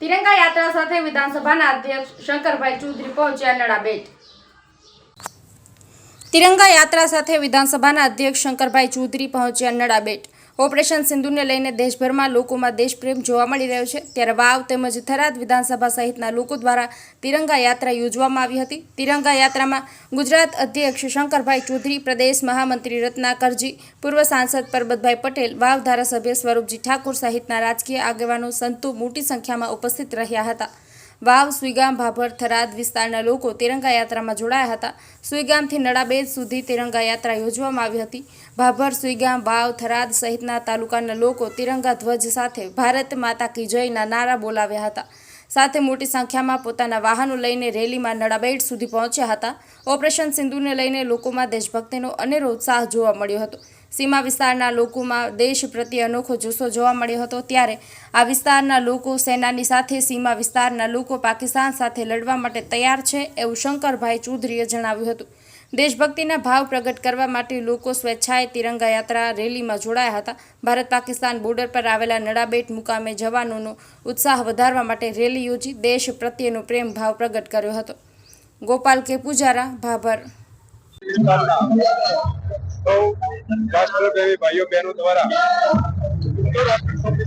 તિરંગા યાત્રા સાથે વિધાનસભાના અધ્યક્ષ શંકરભાઈ ચૌધરી પહોંચ્યા નડાબેટ તિરંગા યાત્રા સાથે વિધાનસભાના અધ્યક્ષ શંકરભાઈ ચૌધરી પહોંચ્યા નડાબેટ ઓપરેશન સિંધુને લઈને દેશભરમાં લોકોમાં દેશપ્રેમ જોવા મળી રહ્યો છે. ત્યારે વાવ તેમજ થરાદ વિધાનસભા સહિતના લોકો દ્વારા તિરંગા યાત્રા યોજવામાં આવી હતી. તિરંગા યાત્રામાં ગુજરાત અધ્યક્ષ શંકરભાઈ ચૌધરી, પ્રદેશ મહામંત્રી રત્નાકરજી, પૂર્વ સાંસદ પરબતભાઈ પટેલ, વાવ ધારાસભ્ય સ્વરૂપજી ઠાકુર સહિતના રાજકીય આગેવાનો સંતો મોટી સંખ્યામાં ઉપસ્થિત રહ્યા હતા. વાવ, સુઈગામ, ભાભર, થરાદ વિસ્તારના લોકો તિરંગા યાત્રામાં જોડાયા હતા. સુઈગામથી નડાબેદ સુધી તિરંગા યાત્રા યોજવામાં આવી હતી. ભાભર, સુઈગામ, વાવ, થરાદ સહિતના તાલુકાના લોકો તિરંગા ધ્વજ સાથે ભારત માતા કી જયના નારા બોલાવ્યા હતા. સાથે મોટી સંખ્યામાં પોતાના વાહનો લઈને રેલીમાં નડાબેટ સુધી પહોંચ્યા હતા. ઓપરેશન સિંધુને લઈને લોકોમાં દેશભક્તિનો અનેરો ઉત્સાહ જોવા મળ્યો હતો. સીમા વિસ્તારના લોકોમાં દેશ પ્રત્યે અનોખો જુસ્સો જોવા મળ્યો હતો ત્યારે આ વિસ્તારના લોકો સેનાની સાથે, સીમા વિસ્તારના લોકો પાકિસ્તાન સાથે લડવા માટે તૈયાર છે એવું શંકરભાઈ ચૌધરીએ જણાવ્યું હતું. દેશભક્તિના ભાવ પ્રગટ કરવા માટે લોકો સ્વેચ્છાએ તિરંગા યાત્રા રેલીમાં જોડાયા હતા. ભારત પાકિસ્તાન બોર્ડર પર આવેલા નડાબેટ મુકામે જવાનોનો ઉત્સાહ વધારવા માટે રેલી યોજી દેશ પ્રત્યેનો પ્રેમ ભાવ પ્રગટ કર્યો હતો. ગોપાલ કે. પૂજારા, ભાભર. સૌ રાષ્ટ્રપ્રેમી ભાઈઓ બહેનો દ્વારા સુંદર આકર્ષણની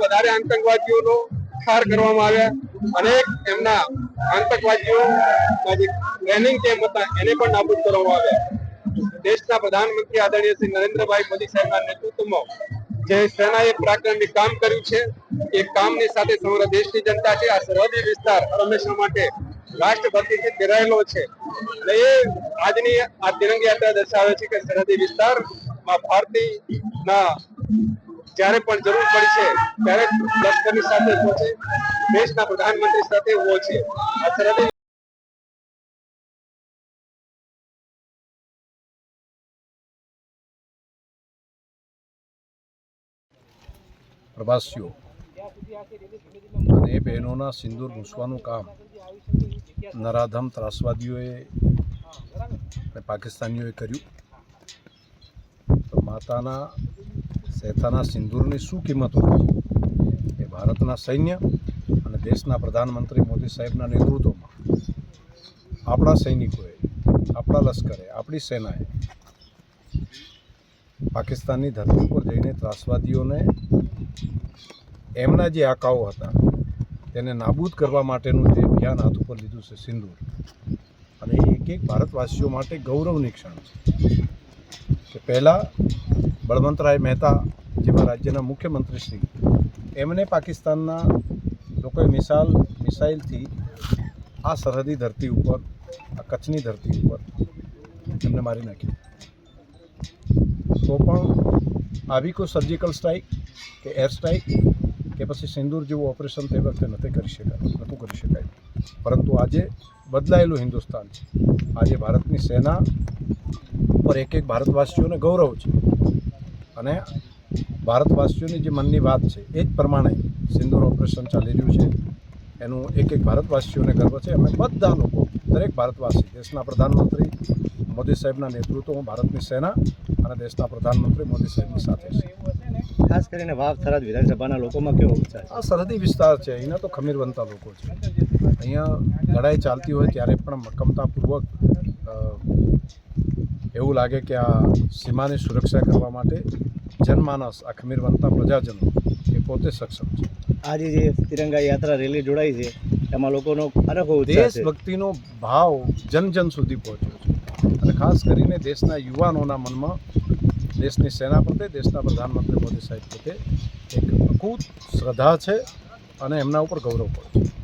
વધારે આતંકવાદીઓનો ઠાર કરવામાં આવ્યા અનેક એમના આતંકવાદીઓ ટ્રેનિંગ કેમ્પ હતા, એને પણ નાબૂદ કરવામાં આવ્યા. દેશના પ્રધાનમંત્રી આદરણીય શ્રી નરેન્દ્રભાઈ મોદી સાહેબના નેતૃત્વમાં જે સેનાએ પ્રાકરણની કામ કર્યું છે, એ કામની સાથે સમગ્ર દેશની જનતા છે. આ સરહદી વિસ્તાર હંમેશા માટે રાષ્ટ્રભક્તિથી ઘેરાયેલો છે. અને એ આજની આ તિરંગા યાત્રા દર્શાવે છે કે સરહદી વિસ્તારમાં ભારતીયના જ્યારે પણ જરૂર પડી છે, ત્યારે લશ્કરની સાથે ઊભો છે, દેશના પ્રધાનમંત્રી સાથે ઊભો છે. આ સરહદી પ્રવાસીઓ અને એ બહેનોના સિંદૂર ઘૂસવાનું કામ નરાધમ ત્રાસવાદીઓએ અને પાકિસ્તાનીઓએ કર્યું. તો માતાના સહેતાના સિંદૂરની શું કિંમત હોય એ ભારતના સૈન્ય અને દેશના પ્રધાનમંત્રી મોદી સાહેબના નેતૃત્વમાં. આપણા સૈનિકોએ, આપણા લશ્કરે, આપણી સેનાએ પાકિસ્તાનની ધરતી ઉપર જઈને ત્રાસવાદીઓને એમના જે આકાઓ હતા તેને નાબૂદ કરવા માટેનું જે અભિયાન હાથ ઉપર લીધું છે સિંદૂર. અને એ એક એક ભારતવાસીઓ માટે ગૌરવની ક્ષણ છે. કે પહેલાં બળવંતરાય મહેતા જેવા રાજ્યના મુખ્યમંત્રી શ્રી, એમને પાકિસ્તાનના લોકોએ મિસાલ, મિસાઇલથી આ સરહદી ધરતી ઉપર, આ કચ્છની ધરતી ઉપર એમને મારી નાખ્યું. તો પણ આવી કોઈ સર્જિકલ સ્ટ્રાઇક કે એર સ્ટ્રાઇક કે પછી સિંદૂર જેવું ઓપરેશન તે વખતે નથી કરી શકાય નહોતું કરી શકાય. પરંતુ આજે બદલાયેલું હિન્દુસ્તાન છે. આજે ભારતની સેના પર એક એક ભારતવાસીઓને ગૌરવ છે. અને ભારતવાસીઓની જે મનની વાત છે, એ જ પ્રમાણે સિંદૂર ઓપરેશન ચાલી રહ્યું છે. એનું એક એક ભારતવાસીઓને ગર્વ છે. અમે બધા લોકો, દરેક ભારતવાસી, દેશના પ્રધાનમંત્રી, મોદી સાહેબના નેતૃત્વમાં ભારતની સેના અને દેશના પ્રધાનમંત્રી મોદી સાહેબની સાથે છે. ખાસ કરીને વાવ થરાદ વિધાનસભાના લોકોમાં કેવો ઉત્સાહ આ સરહદી વિસ્તાર છે અહીંના તો ખમીરવંતા લોકો છે. અહીંયા લડાઈ ચાલતી હોય ત્યારે પણ મક્કમતાપૂર્વક એવું લાગે કે આ સીમાની સુરક્ષા કરવા માટે જનમાનસ આ ખમીરવંતા પ્રજાજનો એ પોતે સક્ષમ છે. આજે જે તિરંગા યાત્રા રેલી જોડાઈ છે એમાં લોકોનો અનોખો દેશભક્તિનો ભાવ જન જન સુધી પહોંચ્યો છે. અને ખાસ કરીને દેશના યુવાનોના મનમાં દેશની સેના પ્રત્યે, દેશના પ્રધાનમંત્રી મોદી સાહેબ પ્રત્યે એક અકૂત શ્રદ્ધા છે અને એમના ઉપર ગૌરવ પણ છે.